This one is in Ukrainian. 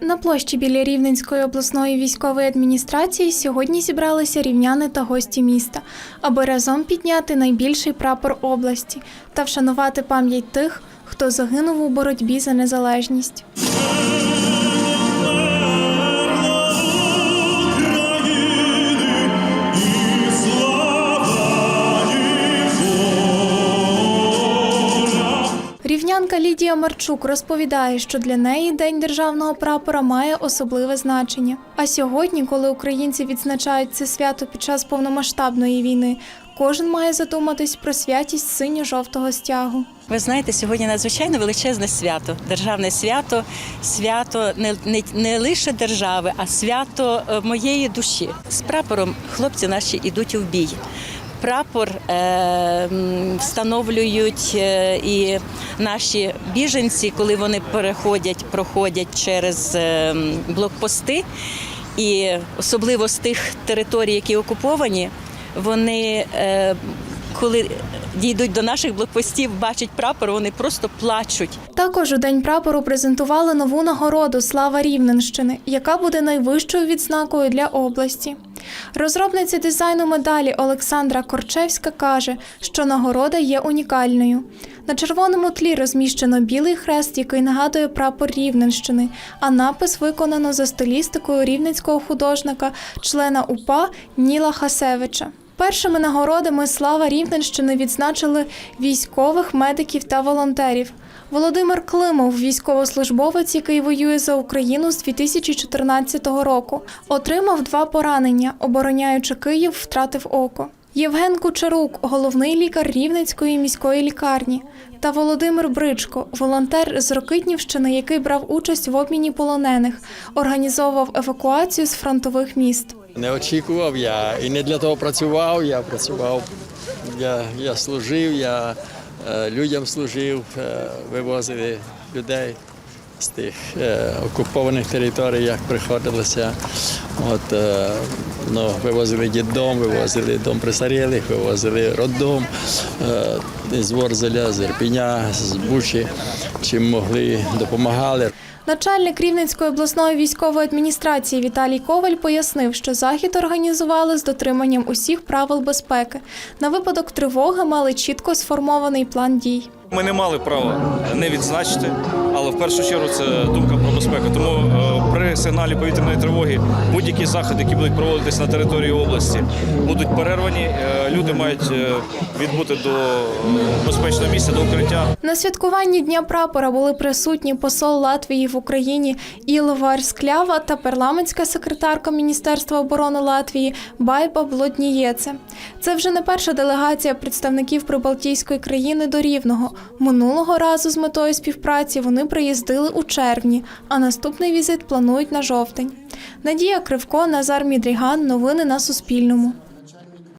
На площі біля Рівненської обласної військової адміністрації сьогодні зібралися рівняни та гості міста, аби разом підняти найбільший прапор області та вшанувати пам'ять тих, хто загинув у боротьбі за незалежність. Рівнянка Лідія Марчук розповідає, що для неї День державного прапора має особливе значення. А сьогодні, коли українці відзначають це свято під час повномасштабної війни, кожен має задуматись про святість синьо-жовтого стягу. Ви знаєте, сьогодні надзвичайно величезне свято, державне свято, свято не, не, не лише держави, а свято е, моєї душі. З прапором хлопці наші йдуть у бій. Прапор е, встановлюють е, і наші біженці, коли вони переходять, проходять через е, блокпости, і особливо з тих територій, які окуповані, вони коли дійдуть до наших блокпостів, бачать прапор, вони просто плачуть. Також у день прапору презентували нову нагороду Слава Рівненщини, яка буде найвищою відзнакою для області. Розробниця дизайну медалі Олександра Корчевська каже, що нагорода є унікальною. На червоному тлі розміщено білий хрест, який нагадує прапор Рівненщини, а напис виконано за стилістикою рівненського художника, члена УПА Ніла Хасевича. Першими нагородами слава Рівненщини відзначили військових, медиків та волонтерів. Володимир Климов, військовослужбовець, який воює за Україну з 2014 року, отримав два поранення, обороняючи Київ, втратив око. Євген Кучерук, головний лікар Рівненської міської лікарні, та Володимир Бричко, волонтер з Рокитнівщини, який брав участь в обміні полонених, організовував евакуацію з фронтових міст. Не очікував я і не для того працював. Я працював, я, я служив, я е, людям служив, е, вивозили людей з тих е, окупованих територій, як приходилося. От, е, ну, вивозили діддом, вивозили дом престарілих, вивозили роддом е, з Ворзеля, з Ірпіня, з Бучі, чим могли, допомагали. Начальник Рівненської обласної військової адміністрації Віталій Коваль пояснив, що захід організували з дотриманням усіх правил безпеки. На випадок тривоги мали чітко сформований план дій. Ми не мали права не відзначити, але в першу чергу це думка про безпеку. Тому е, при сигналі повітряної тривоги будь-які заходи, які будуть проводитись на території області, будуть перервані. Е, Люди мають е, відбути до безпечного місця, до укриття. На святкуванні Дня прапора були присутні посол Латвії в Україні Ілвар Склява та парламентська секретарка Міністерства оборони Латвії Байба Блоднієце. Це вже не перша делегація представників прибалтійської країни до Рівного. Минулого разу з метою співпраці вони приїздили у червні, а наступний візит планують на жовтень. Надія Кривко, Назар Мідріган. Новини на Суспільному.